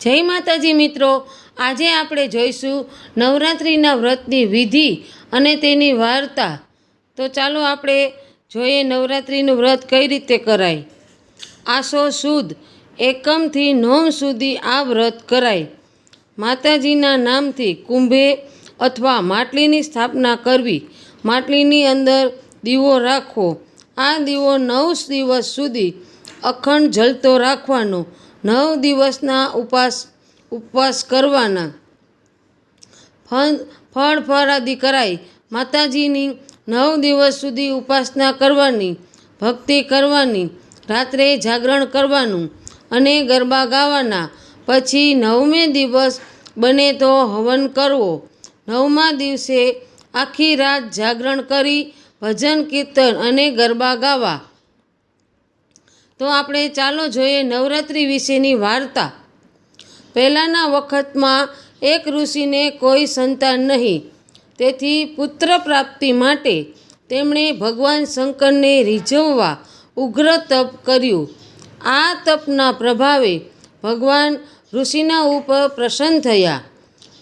જય માતાજી મિત્રો, આજે આપણે જોઈશું નવરાત્રિના વ્રતની વિધિ અને તેની વાર્તા. તો ચાલો આપણે જોઈએ નવરાત્રિનું વ્રત કઈ રીતે કરાય. આસો સુદ, એકમથી નોમ સુધી આ વ્રત કરાય. માતાજીના નામથી કુંભે અથવા માટલીની સ્થાપના કરવી. માટલીની અંદર દીવો રાખવો. આ દીવો નવ દિવસ સુધી અખંડ જલતો રાખવાનો નવ દિવસના ઉપવાસ ઉપવાસ કરવાના. ફળ ફળ ફળાદિ કરાય માતાજીની નવ દિવસ સુધી ઉપાસના કરવાની, ભક્તિ કરવાની, રાત્રે જાગરણ કરવાનું અને ગરબા ગાવાના. પછી નવમે દિવસ બને તો હવન કરવો. નવમા દિવસે આખી રાત જાગરણ કરી, ભજન કીર્તન અને ગરબા ગાવા. તો આપણે ચાલો જોઈએ નવરાત્રિ વિશેની વાર્તા. પહેલાંના વખતમાં એક ઋષિને કોઈ સંતાન નહીં. તેથી પુત્ર પ્રાપ્તિ માટે તેમણે ભગવાન શંકરને રીઝવવા ઉગ્ર તપ કર્યું. આ તપના પ્રભાવે ભગવાન ઋષિના ઉપર પ્રસન્ન થયા.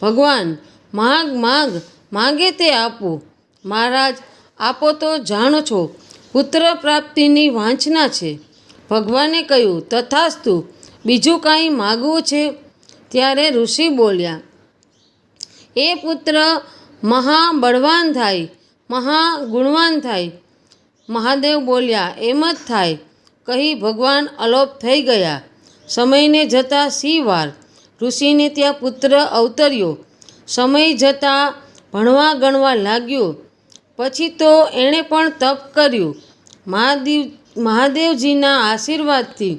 ભગવાન, માગ માગ, માગે તે આપો. મહારાજ, આપો તો જાણો છો, પુત્ર પ્રાપ્તિની વાંચના છે. ભગવાને કહ્યું, તથાસ્તુ, બીજું કાંઈ માગવું છે? ત્યારે ઋષિ બોલ્યા, એ પુત્ર મહાબળવાન થાય, મહાગુણવાન થાય. મહાદેવ બોલ્યા, એમ જ થાય. કહી ભગવાન અલોપ થઈ ગયા. સમયને જતાં સી વાર? ઋષિને ત્યાં પુત્ર અવતર્યો. સમય જતાં ભણવા ગણવા લાગ્યો. પછી તો એણે પણ તપ કર્યું. મહાદેવ મહાદેવજીના આશીર્વાદથી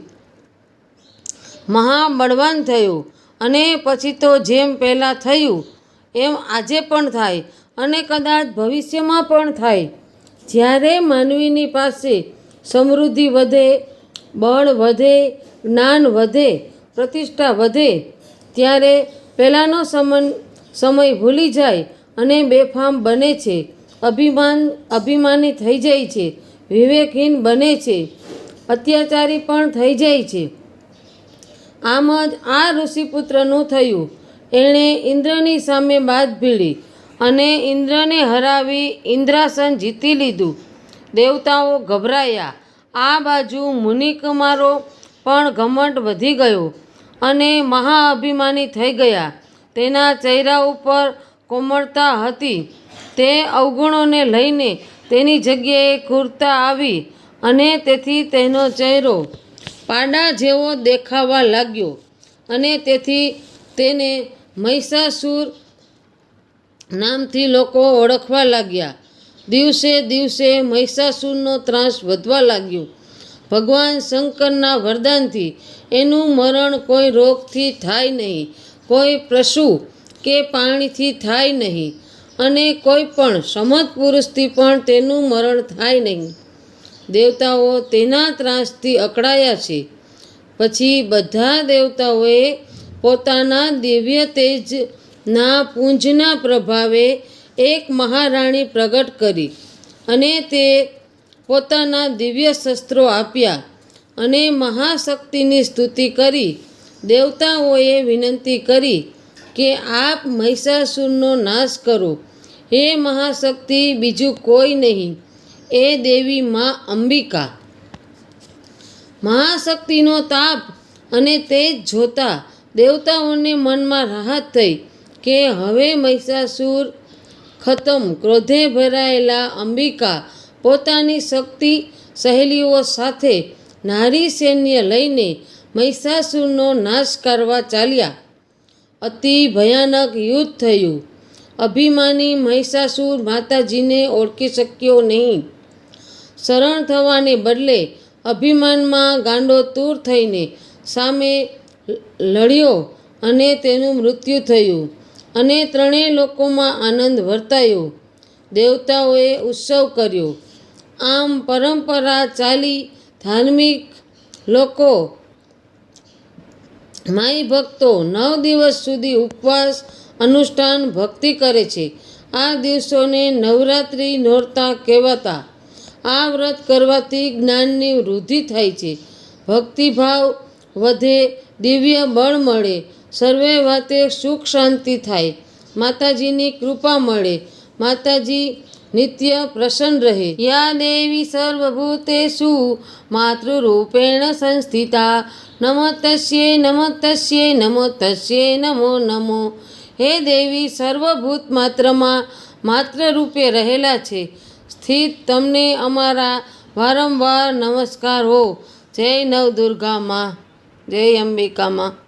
મહાબળવાન થયું અને પછી તો જેમ પહેલાં થયું, એમ આજે પણ થાય અને કદાચ ભવિષ્યમાં પણ થાય. જ્યારે માનવીની પાસે સમૃદ્ધિ વધે, બળ વધે, જ્ઞાન વધે, પ્રતિષ્ઠા વધે, ત્યારે પહેલાંનો સમન, સમય ભૂલી જાય અને બેફામ બને છે. અભિમાન, અભિમાની થઈ જાય છે. વિવેકહીન બને છે. અત્યાચારી પણ થઈ જાય છે. આમ જ આ ઋષિપુત્રનું થયું. એણે ઇન્દ્રની સામે બાદ ભીડી અને ઇન્દ્રને હરાવી ઇન્દ્રાસન જીતી લીધું. દેવતાઓ ગભરાયા. આ બાજુ મુનિકુમારો પણ ઘમંડ વધી ગયો અને મહાઅભિમાની થઈ ગયા. તેના ચહેરા ઉપર કોમળતા હતી. તે અવગુણોને લઈને તેની જગ્યાએ કુર્તા આવી અને તેથી તેનો ચહેરો પાડા જેવો દેખાવા લાગ્યો અને તેથી તેને મહિષાસુર નામથી લોકો ઓળખવા લાગ્યા. દિવસે દિવસે મહિષાસુરનો ત્રાસ વધવા લાગ્યો. ભગવાન શંકરના વરદાનથી એનું મરણ કોઈ રોગથી થાય નહીં. કોઈ પશુ કે પાણીથી થાય નહીં. અને કોઈ પણ સમત પુરુષથી પણ તેનું મરણ થાય નહીં. દેવતાઓ તેના ત્રાસથી અકળાયા છે. પછી બધા દેવતાઓએ પોતાના દિવ્ય તેજના પુંજના પ્રભાવે એક મહારાણી પ્રગટ કરી અને તે પોતાના દિવ્ય શસ્ત્રો આપ્યા અને મહાશક્તિની સ્તુતિ કરી. દેવતાઓએ વિનંતી કરી કે આપ મહિષાસુરનો નાશ કરો. હે મહાશક્તિ, બીજું કોઈ નહીં. એ દેવી મા અંબિકા. મહાશક્તિનો તાપ અને તેજ જોતા દેવતાઓને મનમાં રાહત થઈ કે હવે મહિષાસુર ખતમ. ક્રોધે ભરાયેલા અંબિકા પોતાની શક્તિ સહેલીઓ સાથે નારી સૈન્ય લઈને મહિષાસુરનો નાશ કરવા ચાલ્યા. અતિ ભયાનક યુદ્ધ થયું. અભિમાની મહિષાસુર માતાજીને ઓળખી શક્યો નહીં. શરણ થવાને બદલે અભિમાનમાં ગાંડો તૂર થઈને સામે લડ્યો અને તેનું મૃત્યુ થયું અને ત્રણેય લોકોમાં આનંદ વર્તાયો. દેવતાઓએ ઉત્સવ કર્યો. આમ પરંપરા ચાલી ધાર્મિક લોકો માઈ ભક્તો નવ દિવસ સુધી ઉપવાસ, અનુષ્ઠાન, ભક્તિ કરે છે. આ દિવસોને નવરાત્રિ નોરતા કહેવાતા. આ વ્રત કરવાથી જ્ઞાનની વૃદ્ધિ થાય છે. ભક્તિભાવ વધે, દિવ્ય બળ મળે, સર્વે વાતે સુખ શાંતિ થાય. માતાજીની કૃપા મળે. માતાજી નિત્ય પ્રસન્ન રહે યા દેવી સર્વભૂતેષુ માતૃરૂપેણ સંસ્થિતા નમતસ્યે નમતસ્યે નમતસ્યે નમો નમો હે દેવી સર્વભૂત માત્રમાં માત્ર રહેલા છે સ્થિત તમને અમારા વારંવાર નમસ્કાર હો। જય નવદુર્ગામાં, જય અંબિકા માં